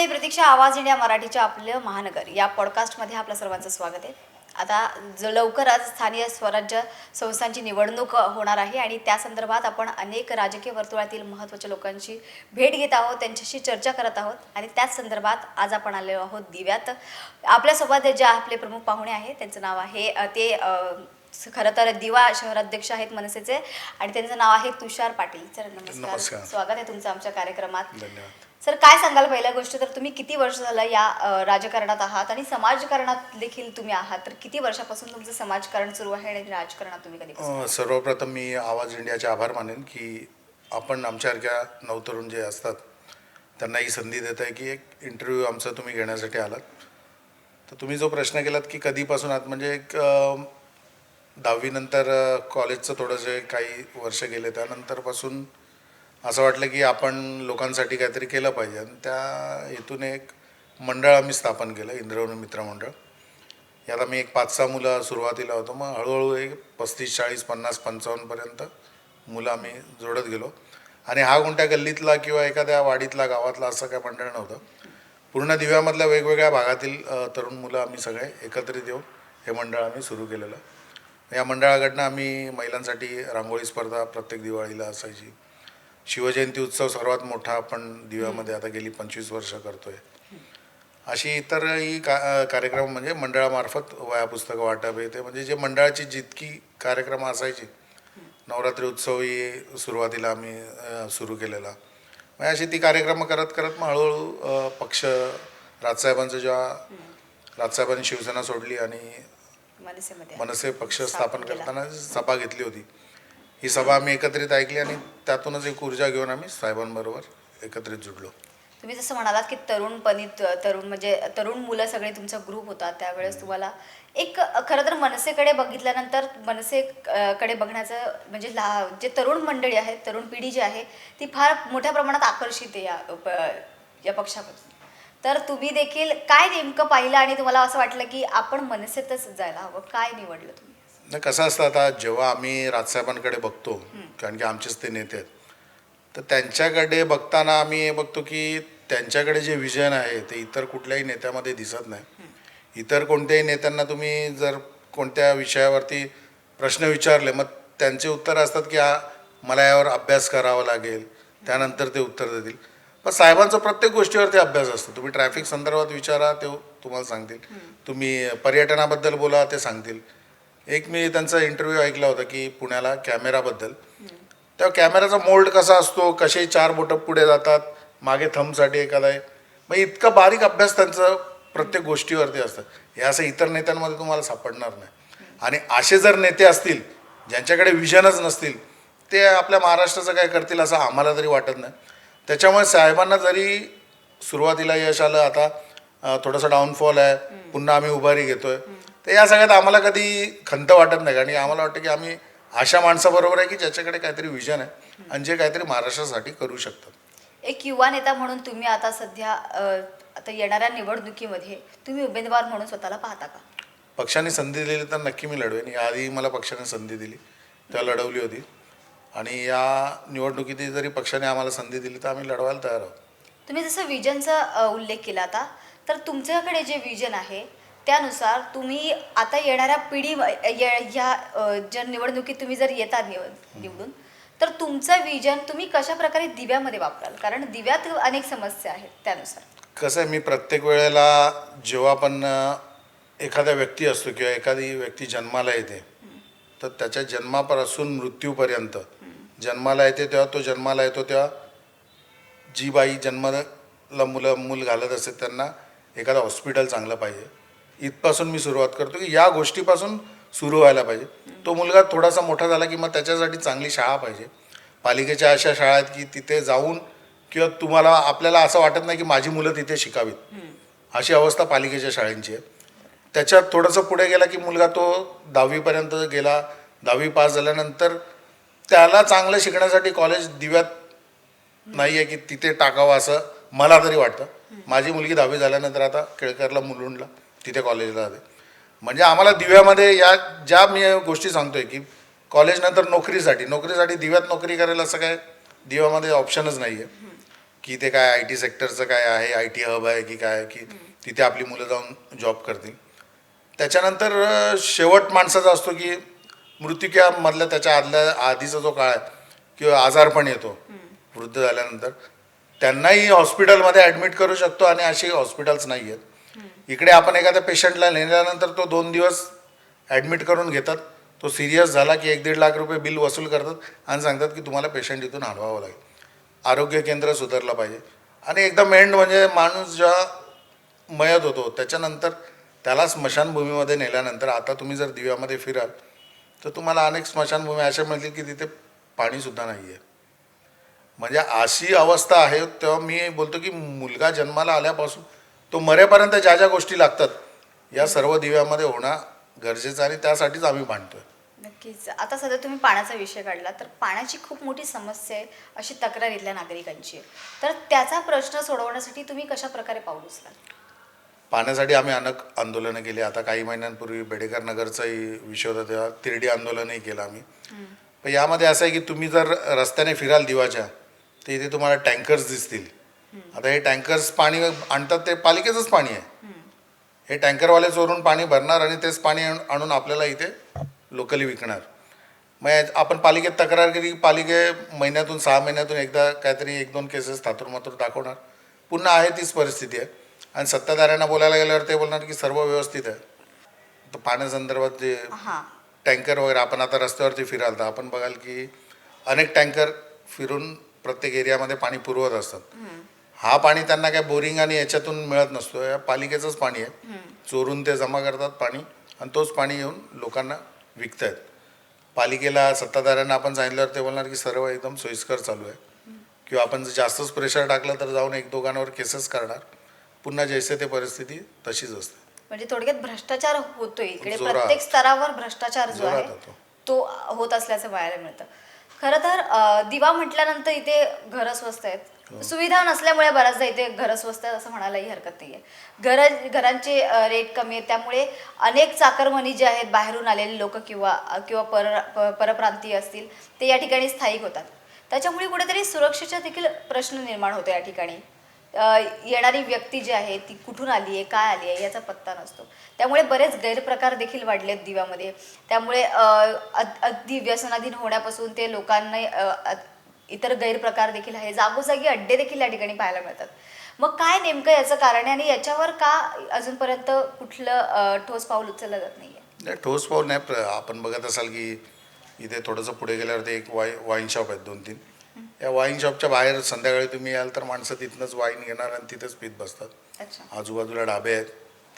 मंडळी प्रतीक्षा आवाज इंडिया मराठीच्या आपलं महानगर. या पॉडकास्टमध्ये आपलं सर्वांचं स्वागत आहे. आता ज लवकरच स्थानिय स्वराज्य संस्थांची निवडणूक होणार आहे आणि त्या संदर्भात आपण अनेक राजकीय वर्तुळातील महत्त्वाच्या लोकांची भेट घेत आहोत त्यांच्याशी चर्चा करत आहोत आणि त्याच संदर्भात आज आपण आलेलो आहोत दिव्यात. आपल्यासोबत जे आपले प्रमुख पाहुणे आहेत त्यांचं नाव आहे ते खरं तर दिवा शहराध्यक्ष आहेत मनसेचे आणि त्यांचं नाव आहे तुषार पाटील. सर नमस्कार. नमस्कार. स्वागत आहे तुमचं आमच्या कार्यक्रमात. धन्यवाद. सर काय सांगाल पहिल्या गोष्ट? तर तुम्ही किती वर्ष झालं या राजकारणात आहात आणि समाजकारणात देखील तुम्ही आहात. तर किती वर्षापासून तुमचं समाजकारण सुरू आहे आणि राजकारणात तुम्ही कधी सर्वप्रथम मी आवाज इंडियाचे आभार मानेन की आपण आमच्यासारख्या नवतरुण जे असतात त्यांना ही संधी देत आहे की एक इंटरव्ह्यू आमचा तुम्ही घेण्यासाठी आलात. तर तुम्ही जो प्रश्न केलात की कधीपासून आहात म्हणजे एक दहावीनंतर कॉलेजचं थोडंसं काही वर्ष गेले त्यानंतरपासून असं वाटलं की आपण लोकांसाठी काहीतरी केलं पाहिजे. आणि त्या हेतून एक मंडळ आम्ही स्थापन केलं इंद्रवणी मित्र मंडळ. यात आम्ही एक पाच सहा मुलं सुरुवातीला होतो. मग हळूहळू एक पस्तीस चाळीस पन्नास पंचावन्नपर्यंत मुलं आम्ही जोडत गेलो. आणि हा कोणत्या गल्लीतला किंवा एखाद्या वाडीतला गावातला असं काय मंडळ नव्हतं. पूर्ण दिव्यामधल्या वेगवेगळ्या भागातील तरुण मुलं आम्ही सगळे एकत्रित येऊन हे मंडळ आम्ही सुरू केलेलं. या मंडळाकडनं आम्ही महिलांसाठी रांगोळी स्पर्धा प्रत्येक दिवाळीला असायची. शिवजयंती उत्सव सर्वात मोठा आपण दिव्यामध्ये आता गेली पंचवीस वर्ष करतोय. अशी इतरही का कार्यक्रम म्हणजे मंडळामार्फत वया पुस्तकं वाटप आहे ते म्हणजे जे मंडळाची जितकी कार्यक्रम असायची नवरात्री उत्सव ही सुरुवातीला आम्ही सुरू केलेला. मग अशी ती कार्यक्रम करत करत मग हळूहळू पक्ष राजसाहेबांचं जेव्हा राजसाहेबांनी शिवसेना सोडली आणि मनसे पक्ष स्थापन. करताना सभा घेतली होती. ही सभा आम्ही एकत्रित ऐकली आणि त्यातूनच एक ऊर्जा घेऊन आम्ही साहेबांबरोबर एकत्रित जुडलो. तुम्ही जसं म्हणालात की तरुणपणी तरुण म्हणजे तरुण मुलं सगळे तुमचा ग्रुप होता त्यावेळेस तुम्हाला एक खरं तर मनसेकडे बघितल्यानंतर मनसे कडे बघण्याचं म्हणजे ला जे तरुण मंडळी आहे तरुण पिढी जी आहे ती फार मोठ्या प्रमाणात आकर्षित आहे या या पक्षापासून. तर तुम्ही देखील काय नेमकं पाहिलं आणि तुम्हाला असं वाटलं की आपण मनसेतच जायला हवं? काय निवडलं तुम्ही? नाही कसं असतं आता जेव्हा आम्ही राजसाहेबांकडे बघतो कारण की आमचेच ते नेते आहेत तर त्यांच्याकडे बघताना आम्ही हे बघतो की त्यांच्याकडे जे विजन आहे ते इतर कुठल्याही नेत्यामध्ये दिसत नाही. इतर कोणत्याही नेत्यांना तुम्ही जर कोणत्या विषयावरती प्रश्न विचारले मग त्यांचे उत्तर असतात की हा मला यावर अभ्यास करावा लागेल. त्यानंतर ते उत्तर देतील. पण साहेबांचा प्रत्येक गोष्टीवरती अभ्यास असतो. तुम्ही ट्रॅफिक संदर्भात विचारा ते तुम्हाला सांगतील. तुम्ही पर्यटनाबद्दल बोला ते सांगतील. एक मी त्यांचा इंटरव्ह्यू ऐकला होता की पुण्याला कॅमेराबद्दल. तेव्हा कॅमेराचा मोल्ड कसा असतो? कसे चार बोटं पुढे जातात? मागे थंबसाठी एखादा आहे. मग इतका बारीक अभ्यास त्यांचा प्रत्येक गोष्टीवरती असतं. हे असं इतर नेत्यांमध्ये तुम्हाला सापडणार नाही. आणि असे जर नेते असतील ज्यांच्याकडे विजनच नसतील ते आपल्या महाराष्ट्राचं काय करतील असं आम्हाला तरी वाटत नाही. त्याच्यामुळे साहेबांना जरी सुरुवातीला यश आलं आता थोडंसं डाऊनफॉल आहे. पुन्हा आम्ही उभारी घेतोय. तर या सगळ्यात आम्हाला कधी खंत वाटत नाही. कारण की आम्हाला वाटतं की आम्ही अशा माणसाबरोबर आहे की ज्याच्याकडे काहीतरी विजन आहे आणि जे काहीतरी महाराष्ट्रासाठी करू शकतात. एक युवा नेता म्हणून तुम्ही आता सध्या आता येणाऱ्या निवडणुकीमध्ये तुम्ही उमेदवार म्हणून स्वतःला पाहता का? पक्षाने संधी दिली तर नक्की मी लढवेन. याआधी मला पक्षाने संधी दिली. तेव्हा लढवली होती. आणि या निवडणुकीत जरी पक्षाने आम्हाला संधी दिली तर आम्ही लढवायला तयार आहोत. तुम्ही जसं विजनचा उल्लेख केला आता तर तुमच्याकडे जे विजन आहे त्यानुसार तुम्ही आता येणाऱ्या पिढी ह्या ज्या निवडणुकीत तुम्ही जर येता निव- निवडून तर तुमचं विजन तुम्ही कशा प्रकारे दिव्यामध्ये वापराल? कारण दिव्यात अनेक समस्या आहेत त्यानुसार. कसं आहे मी प्रत्येक वेळेला जेव्हा पण एखादा व्यक्ती असतो किंवा एखादी व्यक्ती जन्माला येते तर त्याच्या जन्मापासून मृत्यूपर्यंत जन्माला येते तेव्हा तो जन्माला येतो तेव्हा जी बाई जन्माला मुलं मूल घालत असते त्यांना एखादं हॉस्पिटल चांगलं पाहिजे. इथपासून मी सुरुवात करतो की या गोष्टीपासून सुरू व्हायला पाहिजे. तो मुलगा थोडासा मोठा झाला की मग त्याच्यासाठी चांगली शाळा पाहिजे. पालिकेच्या अशा शाळा आहेत की तिथे जाऊन किंवा तुम्हाला आपल्याला असं वाटत नाही की माझी मुलं तिथे शिकावीत. अशी अवस्था पालिकेच्या शाळेंची आहे. त्याच्यात थोडंसं पुढे गेला की मुलगा तो दहावीपर्यंत गेला. दहावी पास झाल्यानंतर त्याला चांगलं शिकण्यासाठी कॉलेज दिव्यात नाही आहे की तिथे टाकावं असं मला तरी वाटतं. माझी मुलगी दहावी झाल्यानंतर आता केळकरला मुलुंडला. तिथे कॉलेजला जाते. म्हणजे आम्हाला दिव्यामध्ये या ज्या मी गोष्टी सांगतोय की कॉलेजनंतर नोकरीसाठी नोकरीसाठी दिव्यात नोकरी करायला असं काय दिव्यामध्ये ऑप्शनच नाही आहे की ते काय आय टी सेक्टरचं काय आहे आय टी हब आहे की काय आहे की तिथे आपली मुलं जाऊन जॉब करतील. त्याच्यानंतर शेवट माणसाचा असतो की मृत्युक्यामधल्या त्याच्या आदल्या आधीचा जो काळ आहे किंवा आजारपण येतो वृद्ध झाल्यानंतर. त्यांनाही हॉस्पिटलमध्ये ॲडमिट करू शकतो आणि अशी हॉस्पिटल्स नाही आहेत इकडे आपण एखाद्या पेशंटला नेल्यानंतर तो दोन दिवस ॲडमिट करून घेतात. तो सिरियस झाला की एक दीड लाख रुपये बिल वसूल करतात आणि सांगतात की तुम्हाला पेशंट इथून हलवावं लागेल. आरोग्य केंद्र सुधारलं पाहिजे. आणि एकदम एंड म्हणजे माणूस जेव्हा मयत होतो त्याच्यानंतर त्याला स्मशानभूमीमध्ये नेल्यानंतर आता तुम्ही जर दिव्यामध्ये फिराल तर तुम्हाला अनेक स्मशानभूमी अशा मिळतील की तिथे पाणीसुद्धा नाही आहे म्हणजे अशी अवस्था आहे तेव्हा मी बोलतो की मुलगा जन्माला आल्यापासून तो मरेपर्यंत ज्या ज्या गोष्टी लागतात या सर्व दिव्यामध्ये होणं गरजेचं आणि त्यासाठीच आम्ही मांडतोय. नक्कीच. आता सध्या तुम्ही पाण्याचा विषय काढला तर पाण्याची खूप मोठी समस्या आहे अशी तक्रार इथल्या नागरिकांची आहे. तर त्याचा प्रश्न सोडवण्यासाठी तुम्ही कशा प्रकारे पाऊल उचलाल? पाण्यासाठी आम्ही अनेक आंदोलनं केली. आता काही महिन्यांपूर्वी बेडेकर नगरचाही विषय होता तेव्हा तिरडी आंदोलनही केलं आम्ही. पण यामध्ये असं आहे की तुम्ही जर रस्त्याने फिराल दिवाच्या तर इथे तुम्हाला टँकर्स दिसतील. आता हे टँकर्स पाणी आणतात ते पालिकेचंच पाणी आहे. हे टँकरवाले चोरून पाणी भरणार आणि तेच पाणी आण- आणून आपल्याला इथे लोकली विकणार. मग आपण पालिकेत तक्रार केली की पालिके महिन्यातून सहा महिन्यातून एकदा काहीतरी एक दोन केसेस थातूर मातूर दाखवणार. पुन्हा आहे तीच परिस्थिती आहे. आणि सत्ताधाऱ्यांना बोलायला गेल्यावर ते बोलणार की सर्व व्यवस्थित आहे. तर पाण्यासंदर्भात जे हां. टँकर वगैरे आपण आता रस्त्यावरती फिराल तर आपण बघाल की अनेक टँकर फिरून प्रत्येक एरियामध्ये पाणी पुरवत असतात. हा पाणी त्यांना काय बोरिंग आणि याच्यातून मिळत नसतो. या पालिकेचंच पाणी आहे. चोरून ते जमा करतात पाणी आणि तोच पाणी येऊन लोकांना विकतायत. पालिकेला सत्ताधाऱ्यांना आपण सांगितल्यावर ते बोलणार की सर्व एकदम सोयीस्कर चालू आहे. किंवा आपण जर जास्तच प्रेशर टाकलं तर जाऊन एक दोघांवर केसेस करणार. पुन्हा जैसे ते परिस्थिती तशीच असते. म्हणजे थोडक्यात भ्रष्टाचार होतोय. इकडे जोरात. प्रत्येक स्तरावर भ्रष्टाचार जो जोरात आहे होतो. तो होत असल्याचं पाहायला मिळतं. खरं तर अं, दिवा म्हटल्यानंतर इथे घरं स्वस्त हो. आहेत. हो. सुविधा नसल्यामुळे बऱ्याचदा इथे घरं स्वस्त आहेत असं म्हणायलाही हरकत नाही आहे घर घरांचे रेट कमी आहेत. त्यामुळे अनेक चाकरमनी जे आहेत बाहेरून आलेले लोक किंवा किंवा पर परप्रांतीय असतील ते या ठिकाणी स्थायिक होतात. त्याच्यामुळे कुठेतरी सुरक्षेचा देखील प्रश्न निर्माण होतो या ठिकाणी. येणारी व्यक्ती जी आहे ती कुठून आली आहे काय आली आहे याचा पत्ता नसतो. त्यामुळे बरेच गैरप्रकार देखील वाढले आहेत दिव्यामध्ये त्यामुळे अद- अगदी व्यसनाधीन होण्यापासून ते लोकांना इतर गैरप्रकार देखील आहे. जागोजागी अड्डे देखील या ठिकाणी पाहायला मिळतात. मग काय नेमकं याचं कारण आहे आणि याच्यावर का अजूनपर्यंत कुठलं ठोस पाऊल उचललं जात नाही आहे नाही ठोस पाऊल नाही. आपण बघत असाल की इथे थोडंसं पुढे गेल्यावरती एक वाई वाईन शॉप आहेत दोन तीन. या वाईन शॉपच्या बाहेर संध्याकाळी तुम्ही याल तर माणसं तिथनंच वाईन घेणार आणि तिथेच पित बसतात. आजूबाजूला ढाबे आहेत.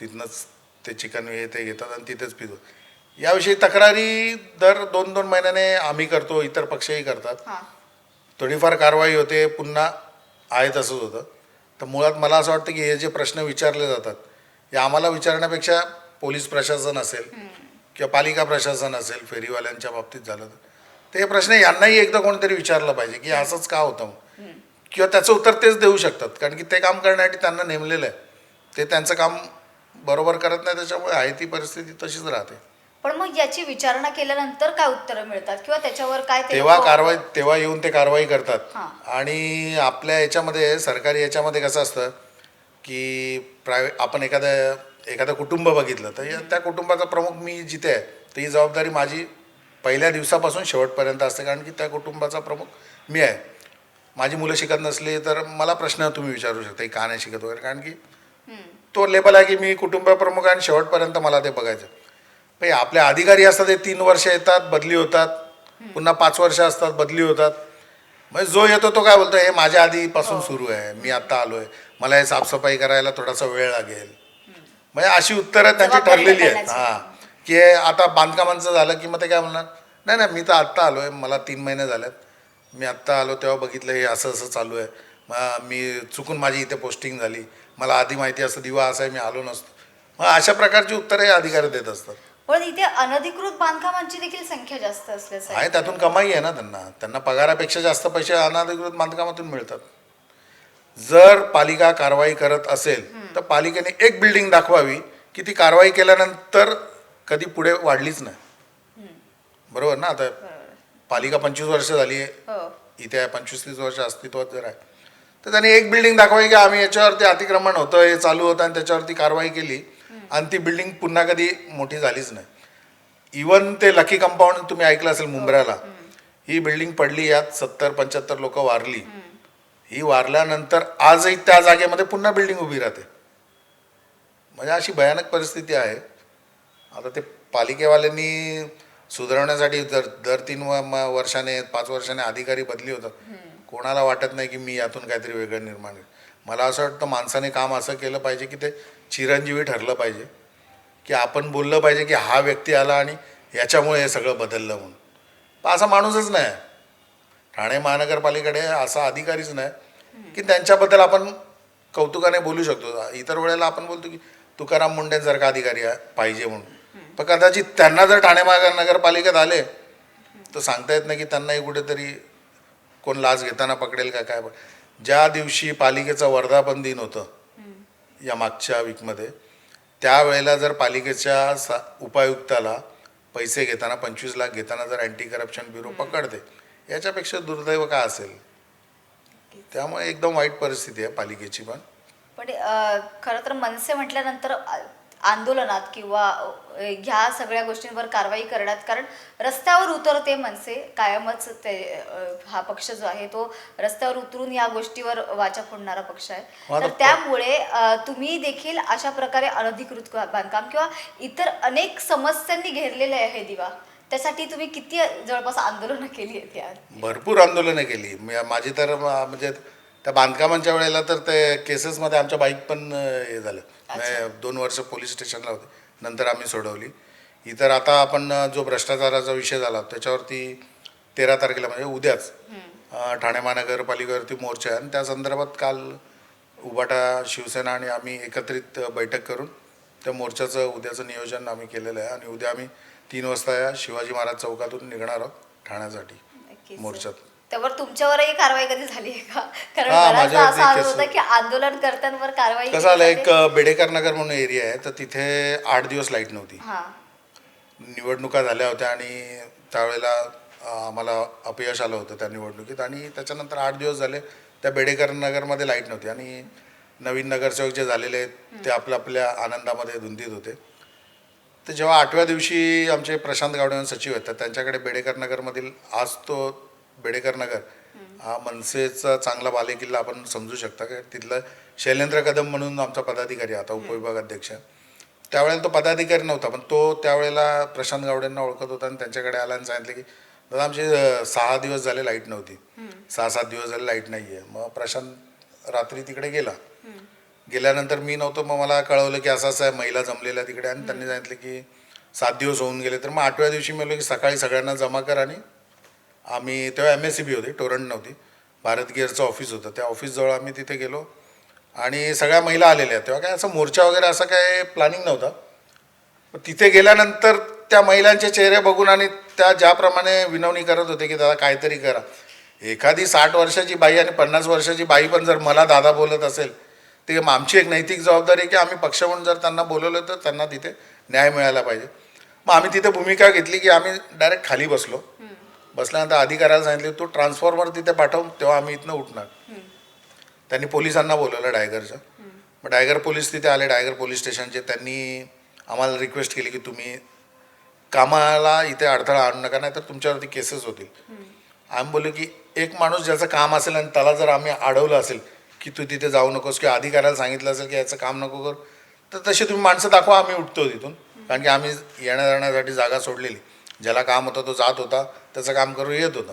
तिथनंच ते चिकन हे ते घेतात आणि तिथेच पितो याविषयी तक्रारी दर दोन दोन महिन्याने आम्ही करतो इतर पक्षही करतात. थोडीफार कारवाई होते पुन्हा आहे तसंच होतं. तर मुळात मला असं वाटतं की हे जे प्रश्न विचारले जातात हे आम्हाला विचारण्यापेक्षा पोलीस प्रशासन असेल किंवा पालिका प्रशासन असेल फेरीवाल्यांच्या बाबतीत झालं तर. ते हे प्रश्न यांनाही एकदा कोणतरी विचारलं पाहिजे की असंच का होतं? किंवा त्याचं उत्तर तेच देऊ शकतात कारण की ते काम करण्यासाठी त्यांना नेमलेलं आहे. ते त्यांचं काम बरोबर करत नाही त्याच्यामुळे आहे ती परिस्थिती तशीच राहते. पण मग याची विचारणा केल्यानंतर काय उत्तरं मिळतात किंवा त्याच्यावर काय ते तेव्हा लोकं- कारवाई तेव्हा येऊन ते कारवाई करतात हां. आणि आपल्या याच्यामध्ये सरकारी याच्यामध्ये कसं असतं की प्रायव्हेट आपण एखाद्या एखादं कुटुंब बघितलं तर या- त्या कुटुंबाचा प्रमुख मी जिथे आहे तर ही जबाबदारी माझी पहिल्या दिवसापासून शेवटपर्यंत असते कारण की त्या कुटुंबाचा प्रमुख मी आहे माझी मुलं शिकत नसली तर मला प्रश्न तुम्ही विचारू शकता की का नाही शिकत वगैरे कारण की हम्म. तो लेबल आहे की मी कुटुंब प्रमुख आहे आणि शेवटपर्यंत मला ते बघायचं पण हे आपले अधिकारी असतात ते तीन वर्ष येतात बदली होतात. पुन्हा पाच वर्ष असतात बदली होतात. म्हणजे जो येतो तो काय बोलतो हे माझ्या आधीपासून सुरू आहे मी आत्ता आलो आहे मला हे साफसफाई करायला थोडासा वेळ लागेल. म्हणजे अशी उत्तरं त्यांची ठरलेली आहेत. हां. की हे आता बांधकामांचं झालं की मग ते काय म्हणणार? नाही नाही मी तर आत्ता आलो आहे मला तीन महिने झालेत. मी आत्ता आलो तेव्हा बघितलं हे असं असं चालू आहे. मग मी चुकून माझी इथे पोस्टिंग झाली. मला आधी माहिती असतं दिवा असा आहे मी आलो नसतो. मग अशा प्रकारची उत्तरं हे अधिकारी देत असतात. पण इथे अनधिकृत बांधकामांची देखील संख्या जास्त असल्याचं आहे त्यातून कमाई आहे ना त्यांना. त्यांना पगारापेक्षा जास्त पैसे अनधिकृत बांधकामातून मिळतात. जर पालिका कारवाई करत असेल तर पालिकेने एक बिल्डिंग दाखवावी की ती कारवाई केल्यानंतर कधी पुढे वाढलीच नाही. बरोबर ना? आता. पालिका पंचवीस वर्ष झाली आहे. हो. इथे पंचवीस तीस वर्ष अस्तित्वात जर आहे. तर त्यांनी एक बिल्डिंग दाखवाय की आम्ही याच्यावरती अतिक्रमण होतं हे चालू होतं आणि त्याच्यावरती कारवाई केली. आणि ती बिल्डिंग पुन्हा कधी मोठी झालीच नाही. इवन ते लकी कंपाऊंड तुम्ही ऐकलं असेल मुंब्र्याला ही बिल्डिंग पडली यात सत्तर पंच्याहत्तर लोक वारली. ही वारल्यानंतर आजही त्या जागेमध्ये पुन्हा बिल्डिंग उभी राहते. म्हणजे अशी भयानक परिस्थिती आहे. आता ते पालिकेवाल्यांनी सुधारवण्यासाठी दर दर तीन वर्षाने पाच वर्षाने अधिकारी बदली होतात. कोणाला वाटत नाही की मी यातून काहीतरी वेगळं निर्माण मला असं वाटतं माणसाने काम असं केलं पाहिजे की ते चिरंजीवी ठरलं पाहिजे की आपण बोललं पाहिजे की हा व्यक्ती आला आणि याच्यामुळे हे सगळं बदललं म्हणून. पण असा माणूसच नाही. ठाणे महानगरपालिकेकडे असा अधिकारीच नाही की त्यांच्याबद्दल आपण कौतुकाने बोलू शकतो. इतर वेळेला आपण बोलतो की तुकाराम मुंडेंसारखा अधिकारी आहे पाहिजे म्हणून. पण कदाचित त्यांना जर ठाणे महानगरपालिकेत आले तर सांगता येत नाही की त्यांनाही कुठेतरी कोण लाच घेताना पकडेल का काय ज्या दिवशी पालिकेचं वर्धापन दिन होतं या मागच्या वीकमध्ये त्यावेळेला जर पालिकेच्या सा उपायुक्ताला पैसे घेताना पंचवीस लाख घेताना जर अँटी करप्शन ब्युरो पकडते याच्यापेक्षा दुर्दैव काय असेल? त्यामुळे एकदम वाईट परिस्थिती आहे पालिकेची पण. पण खरं तर मनसे म्हटल्यानंतर आंदोलनात किंवा ह्या सगळ्या गोष्टींवर कारवाई करण्यात कारण रस्त्यावर उतरते मनसे कायमच ते हा पक्ष जो आहे तो रस्त्यावर उतरून या गोष्टीवर वाचा फोडणारा पक्ष आहे. आता तर त्यामुळे तुम्ही देखील अशा प्रकारे अनधिकृत बांधकाम किंवा इतर अनेक समस्यांनी घेरलेले आहे हे दिवा. त्यासाठी तुम्ही किती जवळपास आंदोलनं केली आहेत भरपूर आंदोलनं केली. माझी तर म्हणजे त्या बांधकामांच्या वेळेला तर ते केसेसमध्ये आमच्या बाईक पण हे झालं. म्हणजे दोन वर्ष पोलीस स्टेशनला होते. नंतर आम्ही सोडवली. इतर आता आपण जो भ्रष्टाचाराचा विषय झाला त्याच्यावरती तेरा तारखेला म्हणजे उद्याच ठाणे महानगरपालिकेवरती मोर्चा आहे. आणि त्या संदर्भात काल उबाटा शिवसेना आणि आम्ही एकत्रित बैठक करून त्या मोर्चाचं उद्याचं नियोजन आम्ही केलेलं आहे. आणि उद्या आम्ही तीन वाजता या शिवाजी महाराज चौकातून निघणार आहोत ठाण्यासाठी. मोर्चात त्यावर तुमच्यावरही कारवाई कधी झाली आहे का? कारण हा, बऱ्याचदा माझ्यावरती असं आलं केस- होतं की आंदोलन करत्यांवर कारवाई कसं केली एक बेडेकर नगर म्हणून एरिया आहे तर तिथे आठ दिवस लाइट नव्हती. हा. निवडणुका झाल्या होत्या आणि त्यावेळेला अ, आम्हाला अपयश आलं होतं त्या निवडणुकीत आणि त्याच्यानंतर आठ दिवस झाले त्या बेडेकर नगरमध्ये लाइट नव्हती. आणि नवीन नगरसेवक जे झालेले आहेत ते आपल्या आपल्या आनंदामध्ये धुंदीत होते. तर जेव्हा आठव्या दिवशी आमचे प्रशांत गावडे सचिव आहेत तर त्यांच्याकडे बेडेकर नगरमधील आज तो बेडेकर नगर. हा मनसेचा चांगला बालेकिल्ला आपण समजू शकता का? तिथलं शैलेंद्र कदम म्हणून आमचा पदाधिकारी आता उपविभागाध्यक्ष त्यावेळेला तो पदाधिकारी नव्हता पण तो त्यावेळेला प्रशांत गावडेंना ओळखत होता आणि त्यांच्याकडे आला आणि सांगितलं की दादा आमचे सहा दिवस झाले लाइट नव्हती. सहा सात दिवस झाले लाइट नाही आहे मग प्रशांत रात्री तिकडे गेला. गेल्यानंतर मी नव्हतो मग मला कळवलं की असं असं आहे महिला जमलेल्या तिकडे आणि त्यांनी सांगितलं की सात दिवस होऊन गेले. तर मग आठव्या दिवशी मी म्हणलो की सकाळी सगळ्यांना जमा कर आणि आम्ही तेव्हा एम एस सी बी होती टोरंट नव्हती. भारत गिअरचं ऑफिस होतं. त्या ऑफिसजवळ आम्ही तिथे गेलो. आणि सगळ्या महिला आलेल्या तेव्हा काय असं मोर्चा वगैरे असं काय प्लॅनिंग नव्हता. तिथे गेल्यानंतर त्या महिलांचे चेहरे बघून आणि त्या ज्याप्रमाणे विनवणी करत होते की दादा काहीतरी करा. एखादी साठ वर्षाची बाई आणि पन्नास वर्षाची बाई पण जर मला दादा बोलत असेल ते मग आमची एक नैतिक जबाबदारी की आम्ही पक्ष म्हणून जर त्यांना बोलवलं तर त्यांना तिथे न्याय मिळायला पाहिजे. मग आम्ही तिथे भूमिका घेतली की आम्ही डायरेक्ट खाली बसलो. बसल्यानंतर अधिकाऱ्याला सांगितले तू ट्रान्सफॉर्मर तिथे पाठव तेव्हा आम्ही इथनं उठणार. त्यांनी पोलिसांना बोलवलं डायगरचं मग डायगर पोलीस तिथे आले डायगर पोलीस स्टेशनचे. त्यांनी आम्हाला रिक्वेस्ट केली की तुम्ही कामाला इथे अडथळा आणू नका नाही तर तुमच्यावरती केसेस होतील. आम्ही बोललो की एक माणूस ज्याचं काम असेल आणि त्याला जर आम्ही अडवलं असेल की तू तिथे जाऊ नकोस किंवा अधिकाऱ्याला सांगितलं असेल की याचं काम नको कर तर तशी तुम्ही माणसं दाखवा आम्ही उठतो तिथून. कारण की आम्ही येण्या जाण्यासाठी जागा सोडलेली. ज्याला काम होतं तो जात होता. त्याचं काम करून येत होता.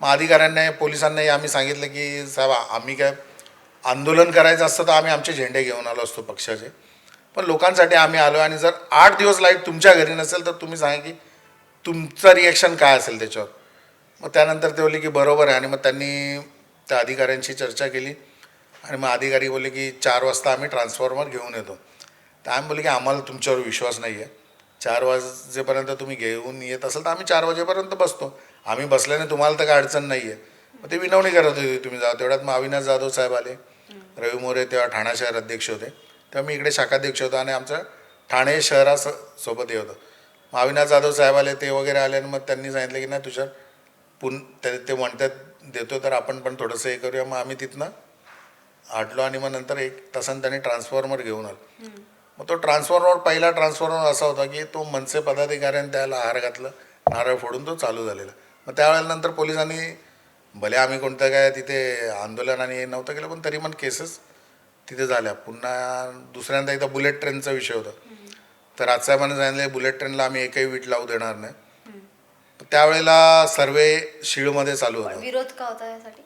मग अधिकाऱ्यांना पोलिसांनाही आम्ही सांगितलं की साहेब आम्ही काय आंदोलन करायचं असतं तर आम्ही आमचे झेंडे घेऊन आलो असतो पक्षाचे. पण लोकांसाठी आम्ही आलो आणि जर आठ दिवस लाइट तुमच्या घरी नसेल तर तुम्ही सांगा की तुमचं रिॲक्शन काय असेल त्याच्यावर? मग त्यानंतर ते बोलले की बरोबर आहे. आणि मग त्यांनी त्या अधिकाऱ्यांशी चर्चा केली. आणि मग अधिकारी बोलले की चार वाजता आम्ही ट्रान्सफॉर्मर घेऊन येतो. तर आम्ही बोलले की आम्हाला तुमच्यावर विश्वास नाही आहे चार वाजेपर्यंत तुम्ही घेऊन येत असाल तर आम्ही चार वाजेपर्यंत बसतो. आम्ही बसल्याने तुम्हाला तर काय अडचण नाही आहे मग ते विनवणी करत होती तुम्ही जा तेवढ्यात मग अविनाश जाधव साहेब आले. रवी मोरे तेव्हा ठाणा शहर अध्यक्ष होते. तेव्हा मी इकडे शाखाध्यक्ष होतो आणि आमचं ठाणे शहरास सोबत हे होतं. मग अविनाश जाधव साहेब आले ते वगैरे आले आणि मग त्यांनी सांगितलं की नाही तुषार पुन ते ते म्हणतात देतो तर आपण पण थोडंसं हे करूया. मग आम्ही तिथनं आटलो आणि मग नंतर एक तासाने त्यांनी ट्रान्सफॉर्मर घेऊन आलो. मग तो ट्रान्सफॉर्मर पहिला ट्रान्सफॉर्मर असा होता की तो मनसे पदाधिकाऱ्यांनी त्याला हार घातलं नारळ फोडून तो चालू झालेला. मग त्यावेळेला नंतर पोलिसांनी भले आम्ही कोणतं काय तिथे आंदोलन आणि हे नव्हतं केलं पण तरी पण केसेस तिथे झाल्या. पुन्हा दुसऱ्यांदा एकदा बुलेट ट्रेनचा विषय होता. तर राजसाहेबांनी सांगितले बुलेट ट्रेनला आम्ही एकही वीट लावू देणार नाही. त्यावेळेला सर्वे शिळमध्ये चालू होता. विरोध का होता यासाठी?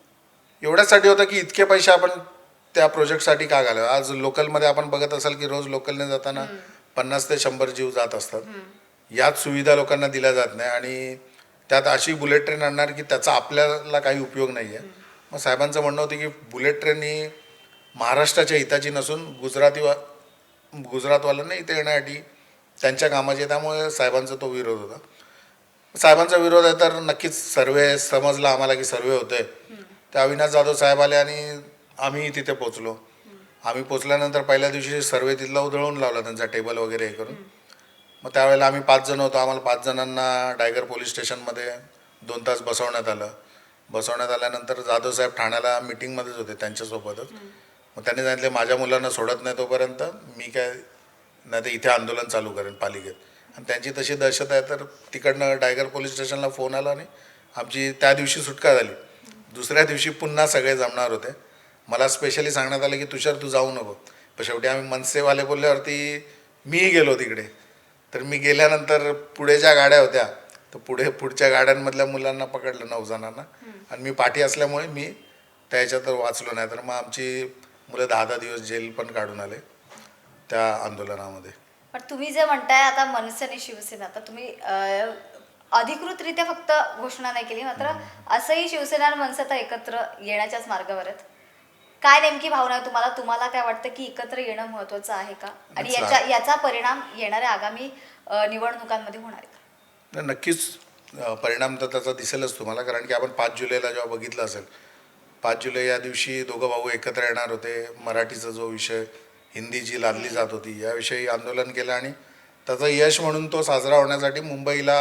एवढ्यासाठी होतं की इतके पैसे आपण त्या प्रोजेक्टसाठी का घालावे आज लोकलमध्ये आपण बघत असाल की रोज लोकलने जाताना पन्नास ते शंभर जीव जात असतात. याच सुविधा लोकांना दिल्या जात नाही आणि त्यात अशी बुलेट ट्रेन आणणार की त्याचा आपल्याला काही उपयोग नाही आहे मग साहेबांचं म्हणणं होतं की बुलेट ट्रेन ही महाराष्ट्राच्या हिताची नसून गुजराती वा गुजरातवाल्यांना इथे येण्यासाठी त्यांच्या कामाची. त्यामुळे साहेबांचा तो विरोध होता. साहेबांचा विरोध आहे तर नक्कीच सर्वे समजला आम्हाला की सर्वे होते ते अविनाश जाधव साहेब आले आणि आम्ही तिथे पोचलो. आम्ही पोचल्यानंतर पहिल्या दिवशी सर्वे तिथला उधळून लावला त्यांचा टेबल वगैरे हे करून. मग त्यावेळेला आम्ही पाच जण होतो. आम्हाला पाच जणांना डायगर पोलीस स्टेशनमध्ये दोन तास बसवण्यात आलं. बसवण्यात आल्यानंतर जाधव साहेब ठाण्याला मिटिंगमध्येच होते त्यांच्यासोबतच. मग त्यांनी सांगितले माझ्या मुलांना सोडत नाही तोपर्यंत मी काय नाही तर इथे आंदोलन चालू करेन पालिकेत. आणि त्यांची तशी दहशत आहे तर तिकडनं डायगर पोलीस स्टेशनला फोन आला आणि आमची त्या दिवशी सुटका झाली. दुसऱ्या दिवशी पुन्हा सगळे जमणार होते. मला स्पेशली सांगण्यात आलं की तुषार तू जाऊ नको. पण शेवटी आम्ही मनसेवाले बोलल्यावरती मीही गेलो तिकडे. तर मी गेल्यानंतर पुढे ज्या गाड्या होत्या तर पुढे पुढच्या गाड्यांमधल्या मुलांना पकडलं नऊ जणांना. आणि मी पाठी असल्यामुळे मी त्या ह्याच्यात वाचलो नाही तर मग आमची मुलं दहा दहा दिवस जेल पण काढून आले त्या आंदोलनामध्ये. पण तुम्ही जे म्हणताय आता मनसे आणि शिवसेना आता तुम्ही अधिकृतरित्या फक्त घोषणा नाही केली मात्र असंही शिवसेना आणि मनसे आता एकत्र येण्याच्याच मार्गावर आहेत. काय नेमकी भावना आहे? तुम्हाला तुम्हाला काय वाटतं की एकत्र येणं महत्वाचं आहे का? आणि. याच्या याचा परिणाम येणाऱ्या आगामी निवडणुकांमध्ये होणार आहे का? नक्कीच परिणाम तर त्याचा दिसेलच तुम्हाला कारण की आपण पाच जुलैला जेव्हा बघितलं असेल पाच जुलै या दिवशी दोघं भाऊ एकत्र येणार होते. मराठीचा जो विषय हिंदी जी लादली जात होती याविषयी आंदोलन केलं आणि त्याचं यश म्हणून तो साजरा होण्यासाठी मुंबईला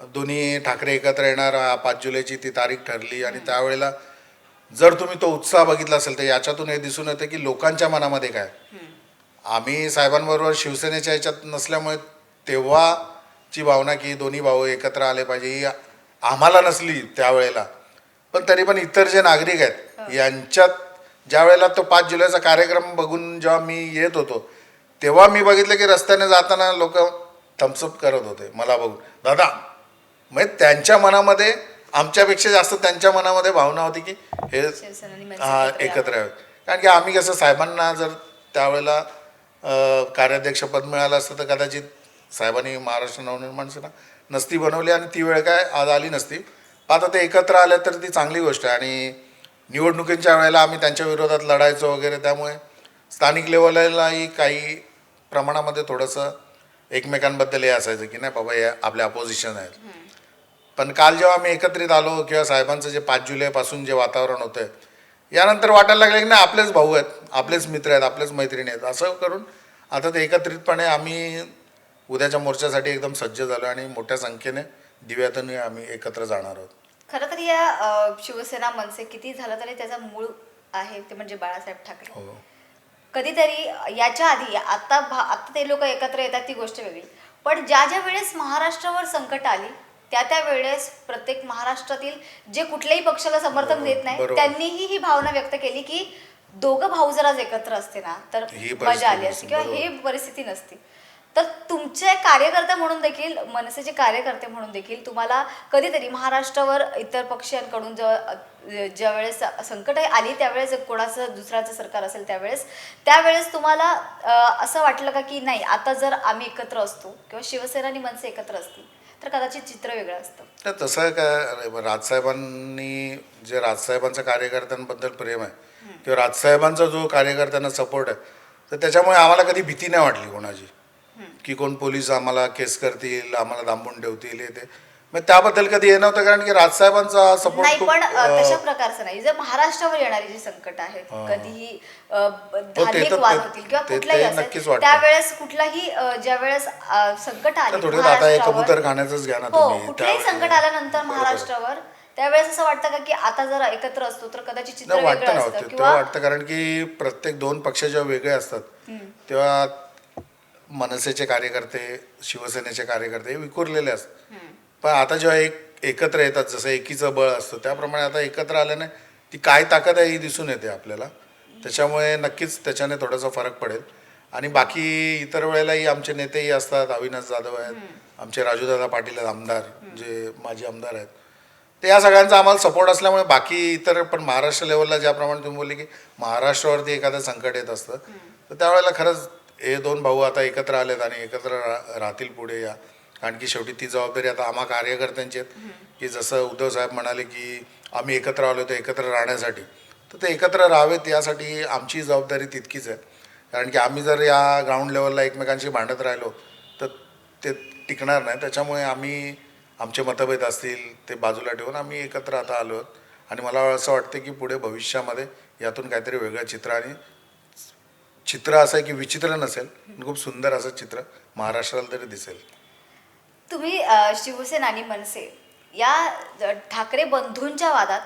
दोन्ही ठाकरे एकत्र येणार. पाच जुलैची ती तारीख ठरली आणि त्यावेळेला जर तुम्ही तो उत्साह बघितला असेल तर याच्यातून हे दिसून येतं की लोकांच्या मनामध्ये काय आम्ही साहेबांबरोबर शिवसेनेच्या ह्याच्यात नसल्यामुळे तेव्हाची भावना की दोन्ही भाऊ एकत्र आले पाहिजे ही आम्हाला नसली त्यावेळेला. पण तरी पण इतर जे नागरिक आहेत यांच्यात ज्या वेळेला तो पाच जुलैचा कार्यक्रम बघून जेव्हा मी येत होतो तेव्हा मी बघितलं की रस्त्याने जाताना लोक थम्सअप करत होते मला बघून. दादा म्हणजे त्यांच्या मनामध्ये आमच्यापेक्षा जास्त त्यांच्या मनामध्ये भावना होती की हे हा एकत्र यावे. कारण की आम्ही कसं साहेबांना जर त्यावेळेला कार्याध्यक्षपद मिळालं असतं तर कदाचित साहेबांनी महाराष्ट्र नवनिर्माण सेना नसती बनवली आणि ती वेळ काय आज आली नसती. पण आता ते एकत्र आले तर ती चांगली गोष्ट आहे. आणि निवडणुकींच्या वेळेला आम्ही त्यांच्या विरोधात लढायचो वगैरे त्यामुळे स्थानिक लेवललाही काही प्रमाणामध्ये थोडंसं एकमेकांबद्दल हे असायचं की नाही बाबा हे आपल्या अपोजिशन आहेत. पण काल जेव्हा आम्ही एकत्रित आलो किंवा साहेबांचं जे पाच जुलैपासून जे वातावरण होतं यानंतर वाटायला लागलं की नाही आपलेच भाऊ आहेत आपलेच मित्र आहेत आपलेच मैत्रिणी आहेत. असं करून आता ते एकत्रितपणे आम्ही उद्याच्या मोर्चासाठी एकदम सज्ज झालो आणि मोठ्या संख्येने दिव्यातून आम्ही एकत्र जाणार आहोत. खरं तर या शिवसेना मनसे किती झालं तरी त्याचा मूळ आहे ते म्हणजे बाळासाहेब ठाकरे. हो. कधीतरी याच्या आधी आता भा आता ते लोक एकत्र येतात ती गोष्ट वेगळी. पण ज्या ज्या वेळेस महाराष्ट्रावर संकट आली त्या त्या वेळेस प्रत्येक महाराष्ट्रातील जे कुठल्याही पक्षाला समर्थन देत नाही बरोबर. त्यांनीही ही भावना व्यक्त केली की दोघं भाऊ जर आज एकत्र असते ना तर ही परिस्थिती मजा आली नसती, असती किंवा. ही परिस्थिती नसती तर तुमचे कार्यकर्ते म्हणून देखील मनसेचे कार्यकर्ते म्हणून देखील तुम्हाला कधीतरी महाराष्ट्रावर इतर पक्षांकडून जेव्हा ज्यावेळेस संकट आली त्यावेळेस कोणाचं दुसऱ्याचं सरकार असेल त्यावेळेस त्यावेळेस तुम्हाला अं, असं वाटलं का की नाही आता जर आम्ही एकत्र असतो किंवा शिवसेना आणि मनसे एकत्र असतील तर कदाचित चित्र वेगळं असतं. तर तसं काय राजसाहेबांनी जे राजसाहेबांचं कार्यकर्त्यांबद्दल प्रेम आहे किंवा राजसाहेबांचा जो कार्यकर्त्यांना सपोर्ट आहे तर त्याच्यामुळे आम्हाला कधी भीती नाही वाटली कोणाची. की कोण पोलीस आम्हाला केस करतील आम्हाला दांबून ठेवतील हे ते. मग त्याबद्दल कधी हे नव्हतं कारण की राजसाहेबांचा सपोर्ट नाही पण तशा प्रकारचं नाही. जर महाराष्ट्रावर येणारी जी संकट आहेत कधीही धार्मिक वाद होतील किंवा कुठलाही असेल. त्यावेळेस कुठलाही अं, ज्यावेळेस अं, संकट आले कबूतर खाण्याचंच घ्या ना हो त्यावेळेला- संकट आल्यानंतर. महाराष्ट्रावर त्यावेळेस असं वाटतं का की आता जर एकत्र असतो तर कदाचित चित्र वेगळं असतं किंवा वाटतं कारण की प्रत्येक दोन पक्ष जेव्हा वेगळे असतात तेव्हा मनसेचे कार्यकर्ते शिवसेनेचे कार्यकर्ते विखुरलेले असतात. पण आता जेव्हा एक एकत्र येतात जसं एकीचं बळ असतं त्याप्रमाणे आता एकत्र आल्याने ती काय ताकद आहे ही दिसून येते आपल्याला. त्याच्यामुळे नक्कीच त्याच्याने थोडासा फरक पडेल. आणि बाकी इतर वेळेलाही आमचे नेतेही असतात अविनाश जाधव आहेत आमचे राजूदादा पाटील आहेत आमदार जे माजी आमदार आहेत. ते या सगळ्यांचा आम्हाला सपोर्ट असल्यामुळे बाकी इतर पण महाराष्ट्र लेवलला ज्याप्रमाणे तुम्ही बोलले की महाराष्ट्रावरती एखादं संकट येत असतं तर त्यावेळेला खरंच हे दोन भाऊ आता एकत्र आलेत आणि एकत्र रा राहतील पुढे या. कारण की शेवटी ती जबाबदारी आता आम्हा कार्यकर्त्यांची आहेत. की जसं उद्धव साहेब म्हणाले की आम्ही एकत्र आलो तर एकत्र राहण्यासाठी. तर ते एकत्र राहावेत यासाठी आमची जबाबदारी तितकीच आहे. कारण की आम्ही जर या ग्राउंड लेवलला एकमेकांशी भांडत राहिलो तर ते टिकणार नाही. त्याच्यामुळे आम्ही आमचे मतभेद असतील ते बाजूला ठेवून आम्ही एकत्र आता आलो आहोत. आणि मला असं वाटतं की पुढे भविष्यामध्ये यातून काहीतरी वेगळं चित्र आणि चित्र असं आहे की विचित्र नसेल खूप सुंदर असं चित्र महाराष्ट्राला तरी दिसेल. तुम्ही शिवसेना आणि मनसे या ठाकरे बंधूंच्या वादात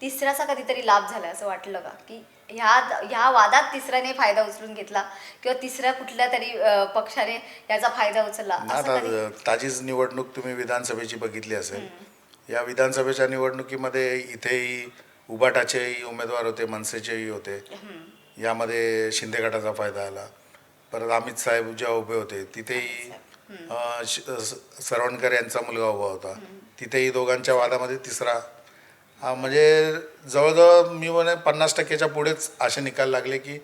तिसऱ्याचा कधीतरी लाभ झाला असं वाटलं का? की ह्या ह्या वादात तिसऱ्याने फायदा उचलून घेतला किंवा तिसऱ्या कुठल्या तरी पक्षाने याचा फायदा उचलला? ताजीच निवडणूक तुम्ही विधानसभेची बघितली असेल. या विधानसभेच्या निवडणुकीमध्ये इथेही उबाटाचेही उमेदवार होते मनसेचेही होते. यामध्ये शिंदे गटाचा फायदा आला. परत अमित साहेब जेव्हा उभे होते तिथेही सरवणकर यांचा मुलगा उभा होता. तिथेही दोघांच्या वादामध्ये तिसरा. हा म्हणजे जवळजवळ मी म्हणे पन्नास टक्क्याच्या पुढेच असे निकाल लागले की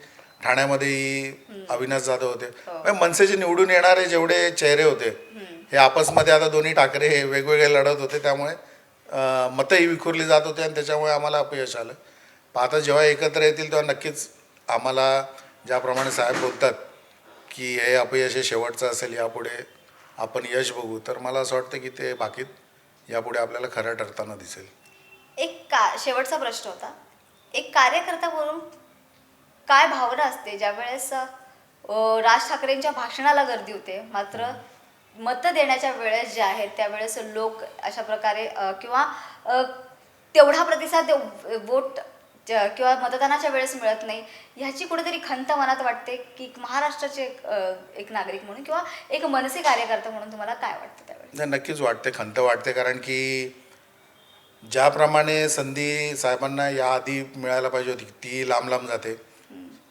ठाण्यामध्येही अविनाश जाधव होते. म्हणजे मनसेचे निवडून येणारे जेवढे चेहरे होते हे आपसमध्ये आता दोन्ही ठाकरे हे वेगवेगळे लढत होते. त्यामुळे मतंही विखुरली जात होते आणि त्याच्यामुळे आम्हाला अपयश आलं. पण आता जेव्हा एकत्र येतील तेव्हा नक्कीच आम्हाला ज्याप्रमाणे साहेब बोलतात की हे अपयश हे शेवटचं असेल यापुढे आपण यश बघू. तर मला असं वाटतं की ते बाकीत यापुढे आपल्याला खरं ठरताना दिसेल. एक का शेवटचा प्रश्न होता. एक कार्यकर्ता म्हणून काय भावना असते? ज्या वेळेस राज ठाकरेंच्या भाषणाला गर्दी होते मात्र मतं देण्याच्या वेळेस जे आहेत त्यावेळेस लोक अशा प्रकारे किंवा तेवढा प्रतिसाद वोट ज- किंवा मतदानाच्या वेळेस मिळत नाही. ह्याची कुठेतरी खंत मनात वाटते की महाराष्ट्राचे एक, नागरिक म्हणून किंवा एक मनसे कार्यकर्ता म्हणून तुम्हाला काय वाटतं त्यावेळेस नाही नक्कीच वाटते खंत वाटते. कारण की ज्याप्रमाणे संधी साहेबांना याआधी मिळायला पाहिजे होती ती लांब लांब जाते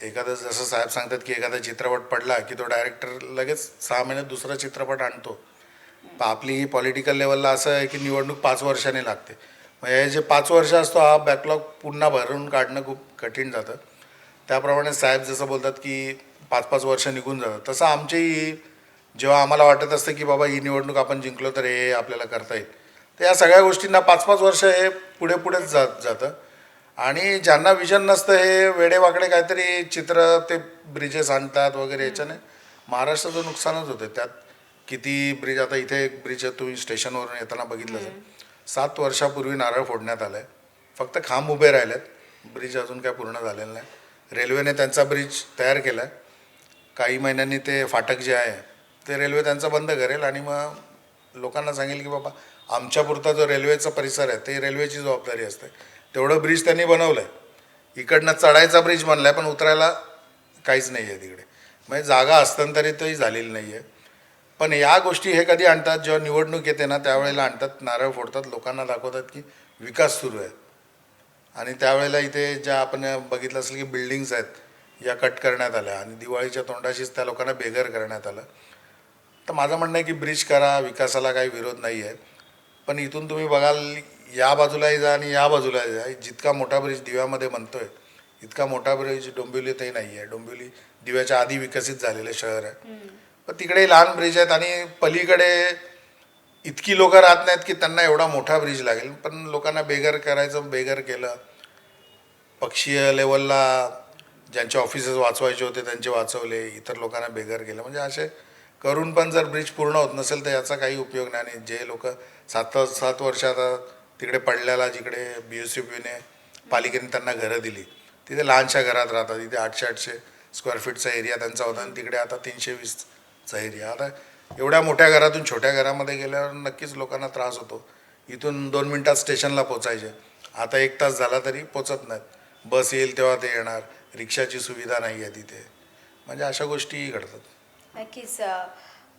एखादं जसं साहेब सांगतात की एखादा चित्रपट पडला की तो डायरेक्टर लगेच सहा महिन्यात दुसरा चित्रपट आणतो. आपली पॉलिटिकल लेवलला असं आहे की निवडणूक पाच वर्षाने लागते. मग हे जे पाच वर्ष असतो हा बॅकलॉग पुन्हा भरून काढणं खूप कठीण जातं. त्याप्रमाणे साहेब जसं बोलतात की पाच पाच वर्ष निघून जातात. तसं आमचेही जेव्हा आम्हाला वाटत असतं की बाबा ही निवडणूक आपण जिंकलो तर हे आपल्याला करता येईल. तर या सगळ्या गोष्टींना पाच पाच वर्ष हे पुढे पुढेच जात जातं. आणि ज्यांना विजन नसतं हे वेडेवाकडे काहीतरी चित्र ते ब्रिजेस आणतात वगैरे याच्याने महाराष्ट्राचं नुकसानच होतं त्यात किती ब्रिज आता इथे एक ब्रिज तुम्ही स्टेशनवरून येताना बघितलं सात वर्षापूर्वी नारळ फोडण्यात आलं आहे फक्त खांब उभे राहिलेत. ब्रिज अजून काय पूर्ण झालेलं नाही. रेल्वेने त्यांचा ब्रिज तयार केला आहे काही महिन्यांनी ते फाटक जे आहे ते रेल्वे त्यांचा बंद करेल आणि मग लोकांना सांगेल की बाबा आमच्यापुरता जो रेल्वेचा परिसर आहे ते रेल्वेची जबाबदारी असते. तेवढं ब्रिज त्यांनी बनवलं आहे इकडनं चढायचा ब्रिज बनला आहे पण उतरायला काहीच नाही आहे तिकडे. म्हणजे जागा हस्तांतरितही झालेली नाही आहे पण या गोष्टी हे कधी आणतात? जेव्हा निवडणूक येते ना त्यावेळेला आणतात नारळ फोडतात लोकांना दाखवतात की विकास सुरू आहे. आणि त्यावेळेला इथे ज्या आपण बघितलं असेल की बिल्डिंग्स आहेत या कट करण्यात आल्या आणि दिवाळीच्या तोंडाशीच त्या लोकांना बेघर करण्यात आलं. तर माझं म्हणणं आहे की ब्रिज करा विकासाला काही विरोध नाही आहे. पण इथून तुम्ही बघाल या बाजूलाही जा आणि या बाजूलाही जा. जितका मोठा ब्रिज दिव्यामध्ये बनतोय इतका मोठा ब्रिज डोंबिवलीतही नाही आहे डोंबिवली दिव्याच्या आधी विकसित झालेलं शहर आहे. तिकडे लहान ब्रिज आहेत आणि पलीकडे इतकी लोकं राहत नाहीत की त्यांना एवढा मोठा ब्रिज लागेल. पण लोकांना बेघर करायचं बेघर केलं. पक्षीय लेवलला ज्यांचे ऑफिसेस वाचवायचे होते त्यांचे वाचवले. इतर लोकांना बेघर केलं. म्हणजे असे करून पण जर ब्रिज पूर्ण होत नसेल तर याचा काही उपयोग नाही. आणि जे लोक सात सात वर्ष आता तिकडे पडल्याला जिकडे बी एस सी पीने पालिकेने त्यांना घरं दिली तिथे लहानशा घरात राहतात. तिथे आठशे आठशे स्क्वेअर फीटचा एरिया त्यांचा होता. आणि तिकडे आता तीनशे वीस एरिया आता एवढ्या मोठ्या घरातून छोट्या घरामध्ये गेल्यावर नक्कीच लोकांना त्रास होतो. इथून दोन मिनटात स्टेशनला पोचायचे. आता एक तास झाला तरी पोचत नाहीत. बस येईल तेव्हा ते येणार. रिक्षाची सुविधा नाही आहे तिथे. म्हणजे अशा गोष्टीही घडतात. नक्कीच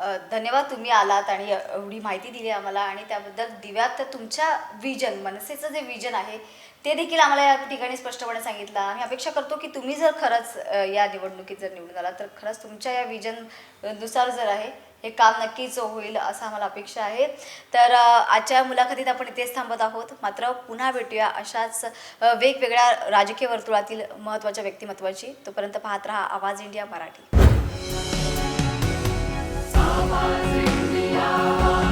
धन्यवाद तुम्ही आलात आणि एवढी माहिती दिली आम्हाला आणि त्याबद्दल दिव्यात तुमच्या विजन मनसेचं जे विजन आहे ते देखील आम्हाला या ठिकाणी स्पष्टपणे सांगितलं. आम्ही अपेक्षा करतो की तुम्ही जर खरंच या निवडणुकीत जर निवडून आला तर खरंच तुमच्या या विजननुसार जर आहे हे काम नक्कीच होईल असं आम्हाला अपेक्षा आहे. तर आजच्या मुलाखतीत आपण इथेच थांबत आहोत. मात्र पुन्हा भेटूया अशाच वेगवेगळ्या राजकीय वर्तुळातील महत्त्वाच्या व्यक्तिमत्वाची. तोपर्यंत पाहत राहा आवाज इंडिया मराठी. слава, земля.